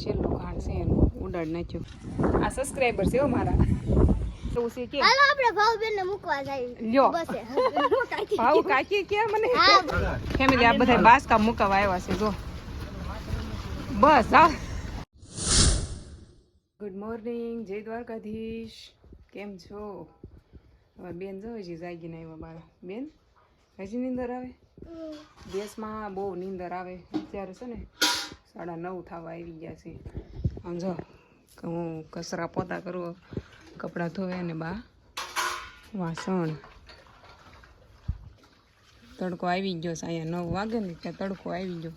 છેલ્લું છે એનું. ઉડાડ નાખ્યું. આ સબસ્ક્રાઈબર છે મારા. એવું છે કે? હાલો આપણે ભાવબેન મૂકવા જાય. લ્યો. બસે. ભાવ કાકી કે મને? ફેમિલી આ બધા બાસકા મુકાવા આવ્યા છે જો. બસ આ ગુડ મોર્નિંગ જય દ્વારકાધીશ. કેમ છો? હવે બેન જો હજી જાગીને આવ્યા મારા. બેન હજી નીંદર આવે? દેશમાં બહુ નીંદર આવે. અત્યારે છે ને સાડા નવ થવા આવી ગયા છે. સમજો કે હું કચરા પોતા કરું, કપડાં ધોવે ને બા વાસણ. તડકો આવી ગયો છે, અહીંયા નવ વાગે ને ત્યાં તડકો આવી ગયો.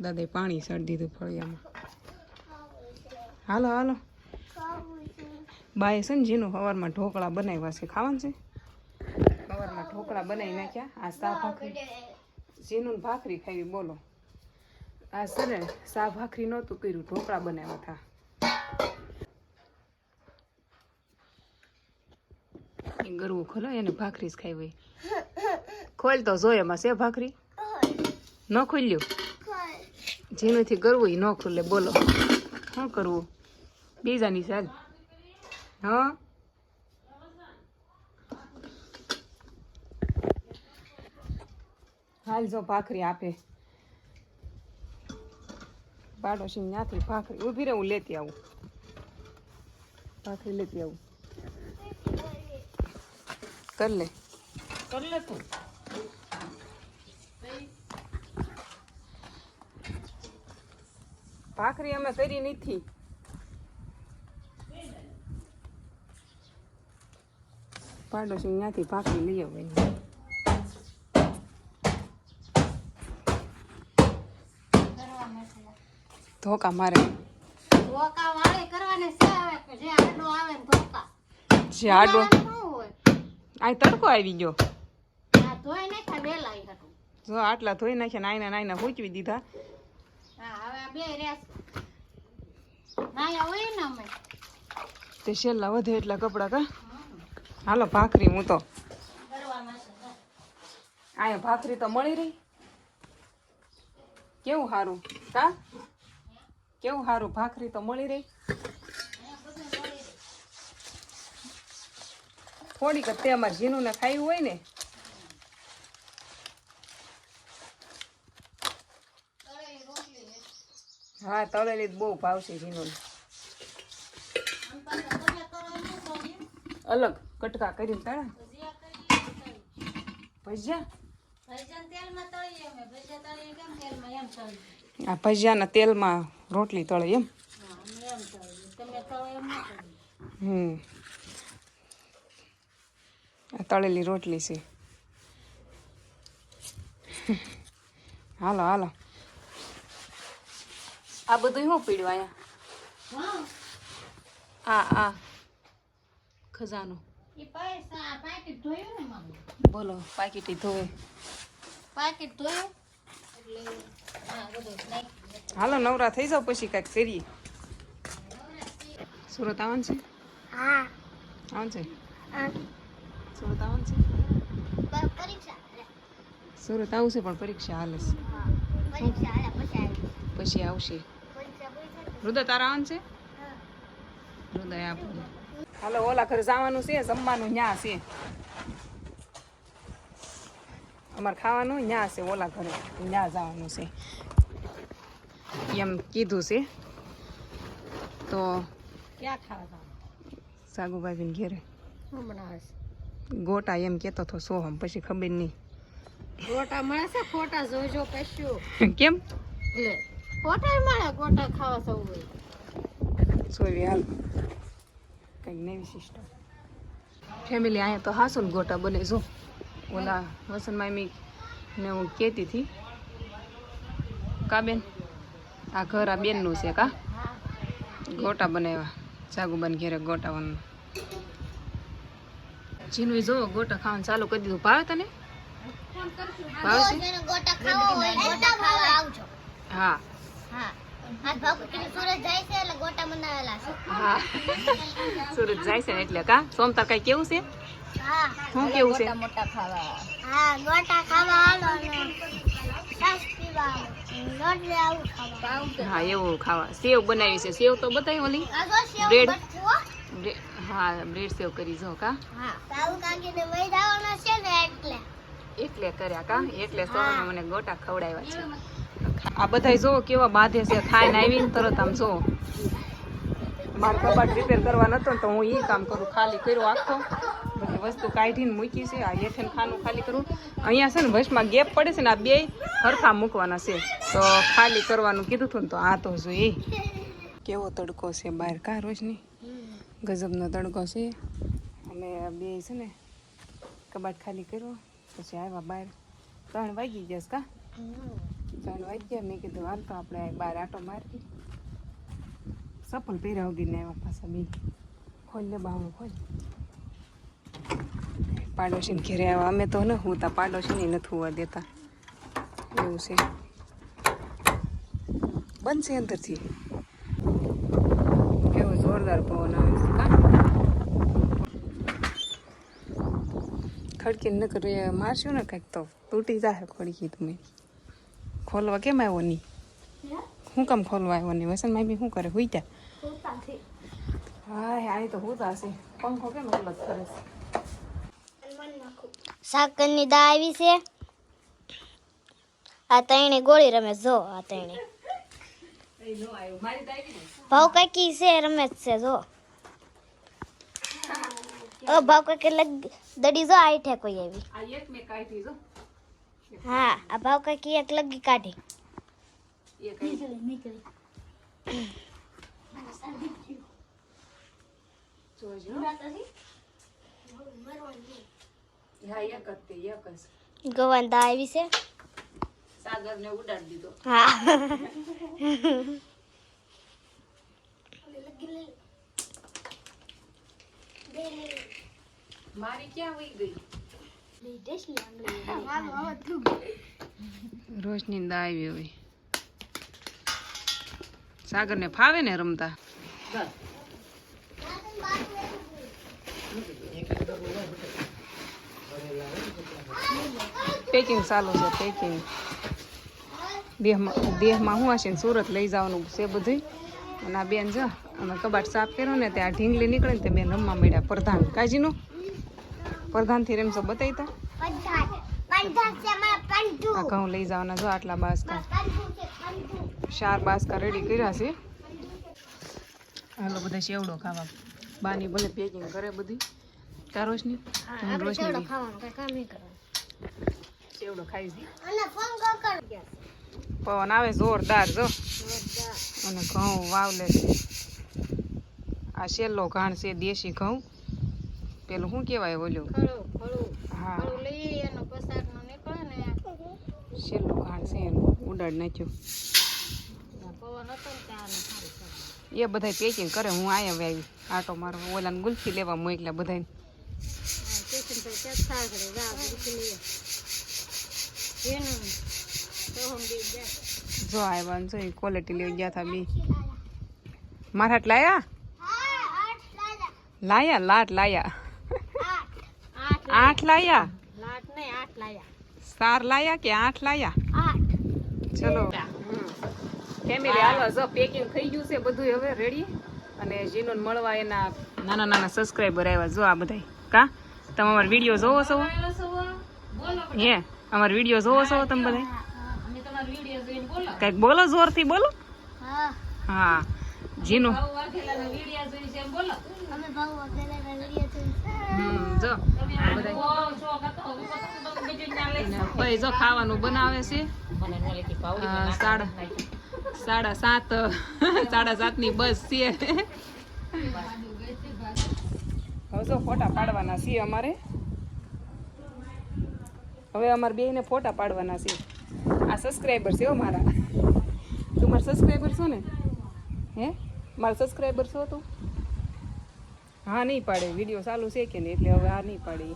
દાદાએ પાણી સડી દીધું ફળિયામાં. હાલો હાલો. બાએ છે ને જીનું સવારમાં ઢોકળા બનાવ્યા છે, ખાવાનું છે? સવારમાં ઢોકળા બનાવી નાખ્યા. આ સા ભાખરી. જીનું ભાખરી ખાવી, બોલો. આ છે સા ભાખરી નહોતું કર્યું, ઢોકળા બનાવ્યા હતા. ગરવું ખોલો, એને ભાખરી જ ખાઈ ખોલ તો જોઈએ એમાં છે ભાખરી? ન ખોલ્યું? જેનાથી કરવું એ ન ખુલે, બોલો. શું કરવું? બીજાની સાલ હા? હાલ જો ભાખરી આપે. પાડોશી ત્યાંથી ભાખરી ઊભી રહે હું લેતી આવું. ભાખરી લેતી આવું. કર લે. કર લે તું. ભાખરી અમે કરી નથી. પાડોશી ત્યાંથી ભાખરી લઈ આવે ધોકા મારે. ધોકા વાળે કરવાને છે આવે જે આડો આવે ને ધોકા. જે આડો? આ તડકો આવી ગયો. આ ધોઈ નાખ્યા વેલા ઈ હતું જો આટલા ધોઈ નાખ્યા નાઈના નાઈના મૂચવી દીધા. હા હવે આ બે રેસ નાયા હોય ને અમે. તે છેલ્લા વધે એટલા કપડા કા? હાલો ભાખરી હું તો. છે ભાખરી તો મળી રહી. કેવું સારું કા? કેવું સારું ભાખરી તો મળી રહી. થોડીક તે અમારે ઝીનું ને ખાયું હોય ને. હા, તળેલી બહુ ભાવશે ઝીનું અલગ કટકા કરીને તળે ભજીયા? આ ભજીયાના તેલમાં રોટલી તળે એમ. હમ. આ તળેલી રોટલી છે. હાલો હાલો. આ બધું શું પીડ્યું અહીંયા? આ આ. ખજાનો. બોલો પાકીટી ધોવે. પાકીટ ધોયું? એટલે હાલો નવરા થઈ જાવ પછી કાંઈક કરીએ સુરત આવન છે? હા. આવન છે? સુરત આવન છે? સુરત આવશે પણ પરીક્ષા હાલે છે. પછી આવશે. હૃદય તારા આવન છે? હૃદય આપણે. હાલો ઓલા ઘરે જવાનું છે જમવાનું ન્યા છે. અમારે ખાવાનું ન્યા છે ઓલા ઘરે. ન્યા જવાનું છે. એમ કીધું છે. તો ક્યાં ખાવા સાગુભાઈ ઘેરે. ગોટા એમ કેતો હતો સોહમ પછી ખબર નહીં. ગોટા મળે છે? ખોટા જોજો કશું. કેમ? એટલે ખોટા મળે ગોટા ખાવા સૌ સોરી હાલ. કંઈક નવી સિસ્ટમ ફેમિલી અહીંયા તો હાસુન ગોટા બને જો. ઓલા વસન મામી ને હું કહેતી હતી. કા બેન? આ ઘર આ બેનનું છે કા? ગોટા બનાવ્યા. સાગુબાન ઘેરે ગોટા બન જીનવી જો ગોટા ખાવાનું ચાલુ કરી દીધું. ભાવે તને? હા. સુરત જાય છે એટલે કા? સોમતા કઈ કેવું છે? શું કેવું છે? મોટા ખાવા. હા ગોટા ખાવા હાલો ને. હા એવું ખાવા. સેવ બનાવી છે. સેવ તો બતાવી ઓલી? બ્રેડ? બ્રે- હા બ્રેડ સેવ કરી જો કા. એટલે. કર્યા કા? એટલે સવારે મને ગોટા ખવડાવ્યા છે. આ બધા જો કેવા બાંધે છે. ખાઈને આવીને તરત આમ જો. મારે કબાટ રિપેર કરવા નતો ને તો હું એ કામ કરું. ખાલી કર્યો આખો. વસ્તુ કાઢીને મૂકી છે. આ હેઠે ખાનું ખાલી કરું. અહીંયા છે ને વચમાં ગેપ પડે છે ને આ બે હરખા મૂકવાના છે. તો ખાલી કરવાનું કીધું હતું ને તો આ તો જોઈએ કેવો તડકો છે બહાર કા રોજની? ગજબનો તડકો છે. અમે બે છે ને કબાટ ખાલી કર્યો. પછી આવ્યા બહાર. ત્રણ વાગી ગયા કા? ત્રણ વાગી ગયા મેં કીધું હાલ તો આપણે બહાર આટો મારી સપલ પહેર્યા વગીને આવ્યા પાછા બે ખોલ લે બાવણું ખોલ. પાડોશીને ઘેરે આવ્યા અમે તો ન હુંતા પાડોશીને નથી હોવા દેતા. એવું છે. છે અંદરથી. કેવો જોરદાર પવન આવે છે કા? ખડકી ન કરી મારશું ને કંઈક તો તૂટી જાય ખડકી તમે. ખોલવા કેમ આવ્યો નહીં? શું કામ ખોલવા આવ્યો નહીં? વસન મામી શું કરે? હુઈ જા. હા આ તો હોતા હશે. પંખો કેમ અલગ કરે છે? સાકરની દા આવી છે. આ તઈને ગોળી રમે જો આ તઈને ભાવ કાકી છે રમેશ છે જો. ઓ ભાવ કાકી લગ દડી જો આઈ ઠે કોઈ આવી. આ એક મેં કાઢી જો. હા આ ભાવ કાકી એક લગી કાઢી. એ કાઢી જોજો હા એક જ તે એક જ. આવી છે. સાગરને ઉડાડી દીધો. હા. મારી ક્યાં વહી ગઈ? રોશની દા આવી હવે સાગરને ફાવે ને રમતા? પેકિંગ ચાલુ છે પેકિંગ દેહમાં દેહમાં હું હશે ને સુરત લઈ જવાનું છે બધું અને આ બેન જો, અમે કબાટ સાફ કર્યો ને ત્યાં ઢીંગલી નીકળે ને તે બેન રમવા મળ્યા પ્રધાન. કાજીનું? પ્રધાનથી રમશો બતાવી તો ઘઉં લઈ જવાના જો આટલા બાસકા. ચાર બાસકા રેડી કર્યા છે. હાલો, બધા શેવડો ખાવા. બાની ભલે પેકિંગ કરે બધી. કા રોશની હું રોશની બી ખાવાનું કઈ કામ નહીં કરવાનું. શેવડો ખાઈ દી અને ફોન કર પવન આવે જોરદાર જો. અને ઘઉં વાવલે છે. આ છેલ્લો ઘાણ છે દેશી ઘઉં. પેલું શું કહેવાય ઓલું? હા. ને ઘાણ છે એનું. ઉડાડ નાખ્યું. એ બધા પેકિંગ કરે હું આયા આવી આટો મારો ઓલા ગુલ્ફી લેવા મોકલ્યા બધાને જા આવ્યા જો ક્વોલિટી લેવા ગયા હતા બી. મારા હાટ લાયા? લાયા, લાટ લાયા. આઠ લાયા? સાર લાયા કે આઠ લાયા? ચલો. ફેમિલી, હાલો, જો પેકિંગ થઈ ગયું છે બધું હવે રેડી અને જીનોન મળવા એના નાના નાના સબસ્ક્રાઈબર આવ્યા, જો આ બધા કા? તમે અમાર વીડિયો જોવો છો? હે અમારો વીડિયો જોવો છો તમે બધા અમે તમારો વીડિયો જોઈને બોલો. કંઈક બોલો જોરથી બોલો. હા. હા જીનું. બહુ વાઘેલાનો વીડિયો જોઈને છે એમ બોલો. અમે ભાવ વગેરેના વીડિયો જોઈ હમ જો. ના ભાઈ જો ખાવાનું બનાવે છે. ન સાડા સાડા સાત સાડા સાતની બસ છે. હવે ફોટા પાડવાના છે અમારે. હવે અમારે બેને ફોટા પાડવાના છે. આ સબસ્ક્રાઈબર છે હો મારા. તું મારા સબસ્ક્રાઈબર છો ને? હે? મારા સબસ્ક્રાઈબર છો તું? હા, નહીં પાડે. વીડિયો ચાલુ છે કે નહીં? એટલે હવે હા નહીં પાડી.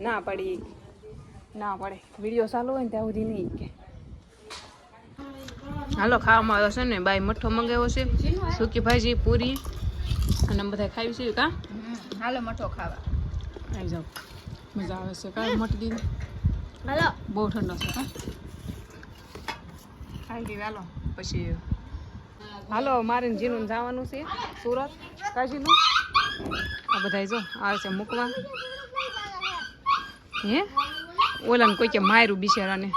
ના પાડી ના પાડે. વીડિયો ચાલુ હોય ને ત્યાં સુધી નહીં કે. હાલો, ખાવામાં આવ્યો છે ને બાઈ મઠ્ઠો મંગાવ્યો છે. સૂકી ભાજી પૂરી. અને બધા ખાવી છે કા? હાલો મઠો ખાવા. આવી જાઓ. મજા આવે છે કાંઈ મઠ દીધી હાલો. બહુ ઠંડો છે હા. ખાઈ લીધી હાલો. પછી હાલો મારે જીનું જવાનું છે સુરત કાશીનું. આ બધા જો આવે છે મૂકવા. હે? ઓલાને કોઈ કે માર્યું બિચારાને.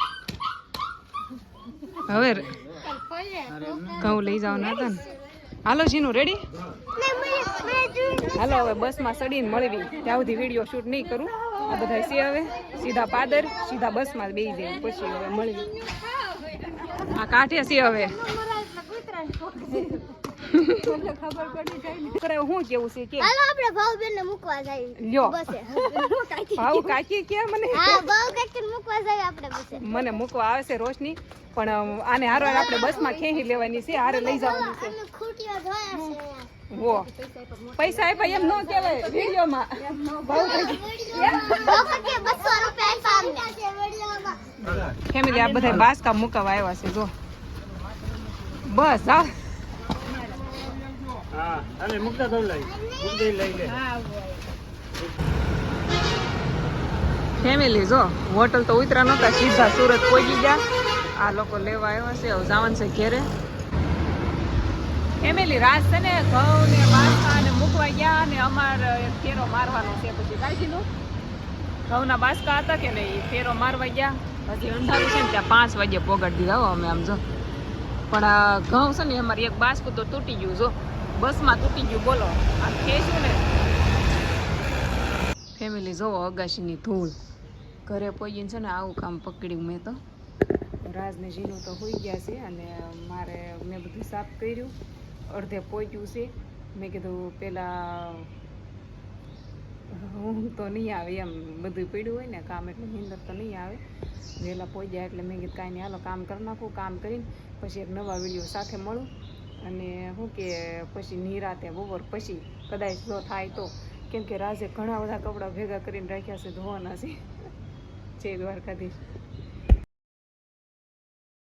હવે ઘઉં લઈ જવાના હતા ને. હાલો જીનું રેડી હાલો હવે બસમાં સડીને મળવી ત્યાં સુધી વીડિયો શૂટ નહીં કરું. આ બધા સી હવે સીધા પાદર સીધા બસમાં બેસી જાય પછી હવે મળવી આ કાંઠે સી હવે હું કેવું છે કે? હાલો આપણે ભાવબેન ને મૂકવા જાય લ્યો. ભાવ કાકી કે મને? હા ભાવ કાકી મૂકવા જાય આપણે બસે. મને મૂકવા આવે છે રોશની પણ આને હારો આપણે બસમાં ખેંચી લેવાની છે હારે લઈ જવાની છે. વો. પૈસા આપ્યા એમ ન કહેવાય વિડીયોમાં. ભાવ ભાવ કાકી 200 રૂપિયા આપ્યા અમને ફેમિલી આ બધા બાસકા મુકાવા આવ્યા છે જો. બસ હા હા અને મુકતા તો લઈ. મુકતી લઈ લે. ફેમિલી જો હોટલ તો ઉતરા નહોતા સીધા સુરત પહોંચી ગયા. આ લોકો લેવા આવ્યા છે હવે જવાનું છે ઘેરે. ફેમિલી રાત છે ને ઘઉં ને બાસકા ને મૂકવા ગયા ને અમારે ફેરો મારવાનો છે. પછી કાઢીનું ઘઉંના બાસકા હતા કે નહીં ફેરો મારવા ગયા. હજી અંધારું છે ને, ત્યાં પાંચ વાગે પોગાડી દીધા અમે આમ જો. પણ આ ઘઉં છે ને, અમારી એક બાસકું તો તૂટી ગયું, જો. બસમાં તૂટી ગયું, બોલો. આમ ખેંચ્યું ને. ફેમિલી જોવો અગાશીની ધૂળ. ઘરે પહોંચીને છે ને, આવું કામ પકડ્યું મેં તો. રાજને જીનું તો હોઈ ગયા છે અને મારે, મેં બધું સાફ કર્યું. અડધે પહોંચ્યું છે. મેં કીધું પેલા હું તો નહીં આવે એમ બધું પડ્યું હોય ને, કામ એટલે નીંદર તો નહીં આવે. વહેલા પહોંચ્યા એટલે મેં કીધું કાંઈ નહીં, હાલો કામ કરી નાખું, કામ કરીને પછી એક નવા વીડિયો સાથે મળું. અને શું કે પછી નિરાતે બપોર પછી, કદાચ જો થાય તો. કેમ કે રાજે ઘણા બધા કપડાં ભેગા કરીને રાખ્યા છે, ધોવાના છે. જય દ્વારકાધીશ.